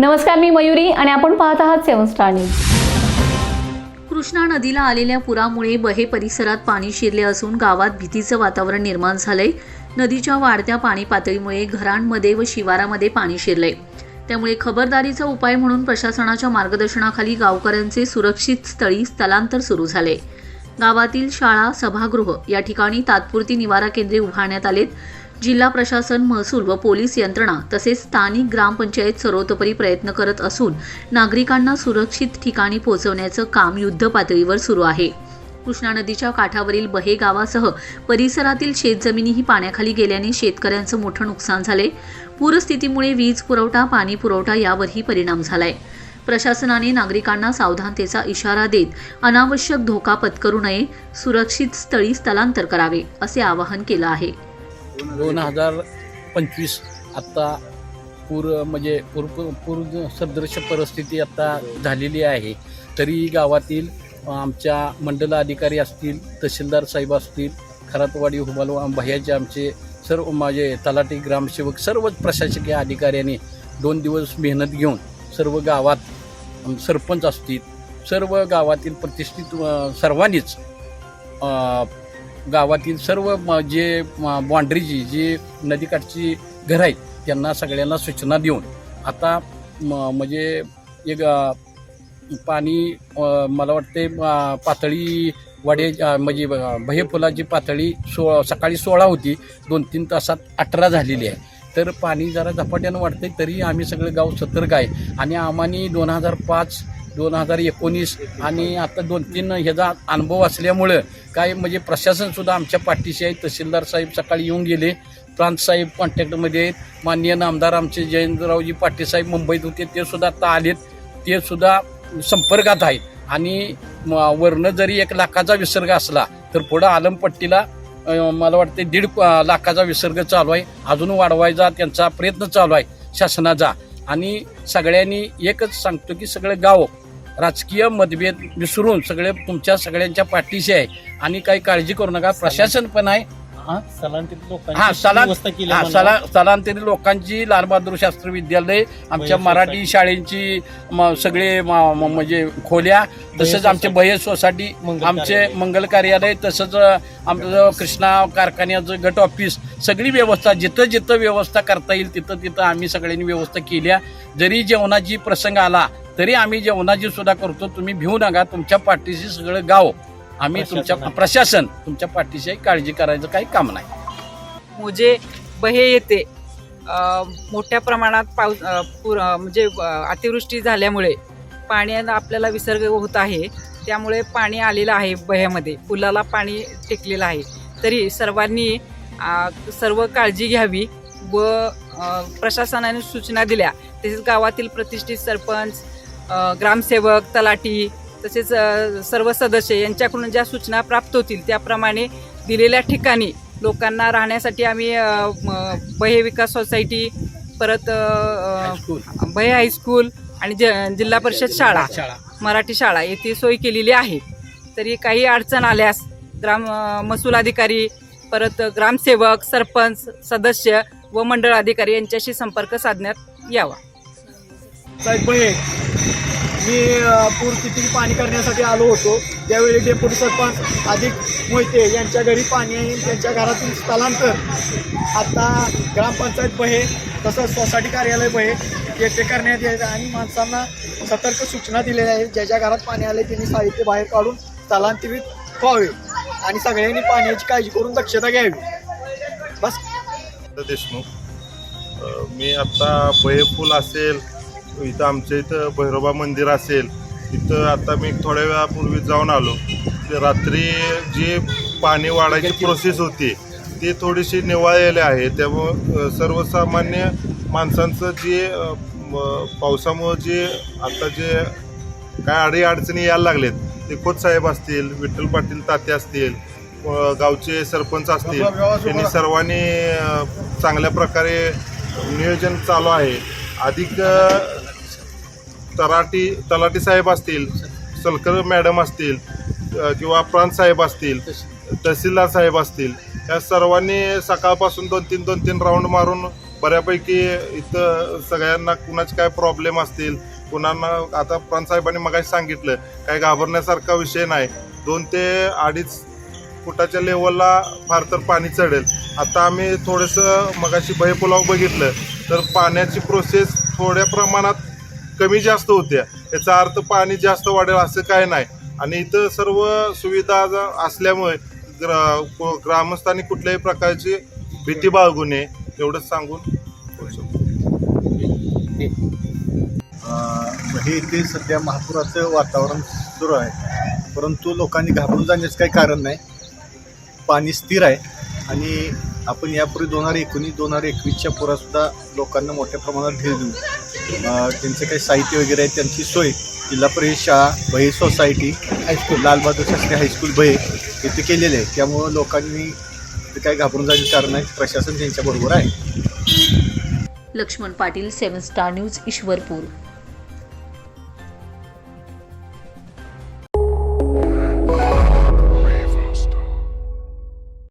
नमस्कार मी मयुरी आणि आपण पाहत आहात सेवन स्टार न्यूज. कृष्णा नदीला आलेल्या पुरामुळे बहे परिसरात पाणी शिरले असून गावात भीतीचं वातावरण निर्माण झालंय. नदीच्या वाढत्या पाणी पातळीमुळे घरांमध्ये व शिवारामध्ये पाणी शिरलंय. त्यामुळे खबरदारीचा उपाय म्हणून प्रशासनाच्या मार्गदर्शनाखाली गावकऱ्यांचे सुरक्षित स्थळी स्थलांतर सुरू झाले गावातील शाळा सभागृह या ठिकाणी तात्पुरती निवारा केंद्रे उभारण्यात आलेत. जिल्हा प्रशासन महसूल व पोलीस यंत्रणा तसेच स्थानिक ग्रामपंचायत सर्वतोपरी प्रयत्न करत असून नागरिकांना सुरक्षित ठिकाणी पोहोचवण्याचं काम युद्ध पातळीवर सुरू आहे. कृष्णा नदीच्या काठावरील बहे गावासह परिसरातील शेतजमिनीही पाण्याखाली गेल्याने शेतकऱ्यांचं मोठं नुकसान झाले. पूरस्थितीमुळे वीज पुरवठा पाणी पुरवठा यावरही परिणाम झालाय. प्रशासनाने नागरिकांना सावधानतेचा इशारा देत अनावश्यक धोका पत्करू नये सुरक्षित स्थळी स्थलांतर करावे असे आवाहन केलं आहे. दोन हजार पंचवीस आत्ता पूर म्हणजे पूर पूर सदृश परिस्थिती आत्ता झालेली आहे. तरी गावातील आमच्या मंडल अधिकारी असतील तहसीलदार साहेब असतील खरातवाडी हुबाल भैयाचे आमचे सर्व माझे तलाठी ग्रामसेवक सर्वच प्रशासकीय अधिकाऱ्यांनी दोन दिवस मेहनत घेऊन सर्व गावात सरपंच असतील सर्व गावातील प्रतिष्ठित सर्वांनीच गावातील सर्व म- जे बाँड्रीची जी नदीकाठची घरं आहेत त्यांना सगळ्यांना सूचना देऊन आता म- म्हणजे एक पाणी मला वाटते पातळी वाडे म्हणजे भयफुलाची पातळी सो सकाळी सोळा होती दोन तीन तासात अठरा झालेली आहे. तर पाणी जरा झपाट्यानं वाढते तरी आम्ही सगळं गाव सतर्क आहे. आणि आम्हाने दोन हजार पाच दोन हजार एकोणीस आणि आता दोन तीन ह्याचा अनुभव असल्यामुळं काय म्हणजे प्रशासनसुद्धा आमच्या पाठीशी आहे. तहसीलदार साहेब सकाळी येऊन गेले. प्रांत साहेब कॉन्टॅक्टमध्ये आहेत. माननीय नामदार आमचे जयंतरावजी पाटील साहेब मुंबईत होते. ते सुद्धा आता आलेत. ते सुद्धा संपर्कात आहेत. आणि म- वरनं जरी एक लाखाचा विसर्ग असला तर पुढं आलमपट्टीला मला वाटते दीड लाखाचा विसर्ग चालू आहे. अजून वाढवायचा त्यांचा प्रयत्न चालू आहे शासनाचा. आणि सगळ्यांनी एकच सांगतो की सगळे गाव राजकीय मतभेद विसरून सगळे तुमच्या सगळ्यांच्या पाठीशी आहे आणि काही काळजी करू नका प्रशासन पण आहे हा? स्थलांतरित हा लोकांची हा लालबहादूर शास्त्री विद्यालय आमच्या मराठी. शाळेंची सगळे म्हणजे खोल्या तसंच आमचे. बहे सोसायटी आमचे. मंगल कार्यालय तसंच आमचं कृष्णा कारखान्याचं गट ऑफिस सगळी व्यवस्था जिथं जिथं व्यवस्था करता येईल तिथं तिथं आम्ही सगळ्यांनी व्यवस्था केल्या जरी जेवणाची प्रसंग आला तरी आम्ही जेवणाची सुद्धा करतो. तुम्ही भिवू नका. तुमच्या पाठीशी सगळं गाव. आम्ही तुमच्या. प्रशासन तुमच्या पाठीशी काळजी करायचं काही काम नाही. मोजे बहे येते. मोठ्या प्रमाणात पाऊस पूर म्हणजे अतिवृष्टी झाल्यामुळे पाण्यानं आपल्याला विसर्ग होत आहे. त्यामुळे पाणी आलेलं आहे बह्यामध्ये. पुलाला पाणी टेकलेलं आहे. तरी सर्वांनी सर्व काळजी घ्यावी व प्रशासनाने सूचना दिल्या. तसेच गावातील प्रतिष्ठित सरपंच ग्रामसेवक तलाठी तसेच सर्व सदस्य यांच्याकडून ज्या सूचना प्राप्त होतील त्याप्रमाणे दिलेल्या ठिकाणी लोकांना राहण्यासाठी आम्ही बहे विकास सोसायटी परत बहे हायस्कूल आणि ज जिल्हा परिषद शाळा मराठी शाळा येथे सोय केलेली आहे. तरी काही अडचण आल्यास ग्राम महसूल अधिकारी परत ग्रामसेवक सरपंच सदस्य व मंडळ अधिकारी यांच्याशी संपर्क साधण्यात यावा. साहेब बहे मी पूर पूरस्थिती पाणी करण्यासाठी आलो होतो. त्यावेळी डेप्युटी सरपंच अधिक मोहिते यांच्या घरी पाणी आहे त्यांच्या घरातून स्थलांतर. आता ग्रामपंचायत बहे तसंच सोसायटी कार्यालय बहे येथे करण्यात येत आणि माणसांना सतर्क सूचना दिलेल्या आहेत. ज्याच्या घरात पाणी आले त्यांनी साहित्य बाहेर काढून स्थलांतरित व्हावे आणि सगळ्यांनी पाण्याची काळजी करून दक्षता घ्यावी. बस. देशमुख मी आत्ता बहेपूल असेल इथं आमच्या इथं भैरोबा मंदिर असेल इथं आता मी थोड्या वेळापूर्वी जाऊन आलो. रात्री जी पाणी वाढायची प्रोसेस होती ती थोडीशी निवाळलेली आहे. त्यामुळं सर्वसामान्य माणसांचं जे पावसामुळं जे आता जे काय अडी अडचणी यायला लागलेत ते खोत साहेब असतील विठ्ठल पाटील ताते असतील गावचे सरपंच असतील त्यांनी सर्वांनी चांगल्या प्रकारे नियोजन चालू आहे. अधिक अ, तलाटी साहेब असतील सलकर मॅडम असतील किंवा प्रांत साहेब असतील तहसीलदार साहेब असतील या सर्वांनी सकाळपासून दोन तीन दोन तीन राऊंड मारून बऱ्यापैकी इथं सगळ्यांना कुणाचे काय प्रॉब्लेम असतील कुणांना आता प्रांतसाहेबांनी मगाशी सांगितलं काही घाबरण्यासारखा विषय नाही. दोन ते अडीच फुटाच्या लेवलला फार तर पाणी चढेल. आता आम्ही थोडंसं मगाशी भयपुलाव बघितलं तर पाण्याची प्रोसेस थोड्या प्रमाणात कमी जास्त होत्या. याचा अर्थ पाणी जास्त वाढेल असं काय नाही. आणि इथं सर्व सुविधा असल्यामुळे ग्रा ग्रामस्थांनी कुठल्याही प्रकारची भीती बाळगू नये एवढंच सांगून हे म्हणजे इथे सध्या महापुराचं वातावरण सुरू आहे. परंतु लोकांनी घाबरून जाण्याचं काही कारण नाही. पाणी स्थिर आहे. आणि आपण यापूर्वी दोन हजार एकोणीस दोन हजार एकवीसच्या पुरातसुद्धा लोकांना मोठ्या प्रमाणात भेट देऊ त्यांचं काही साहित्य वगैरे आहे त्यांची सोय. जिल्हा परिषद शाळा भये society high school Lal Bahadur Shastri high school भये इथे केलेले आहे त्यामुळं लोकांनी काही घाबरून जायचं कारण नाही. प्रशासन त्यांच्याबरोबर आहे. Laxman Patil seven star news Ishwarpur.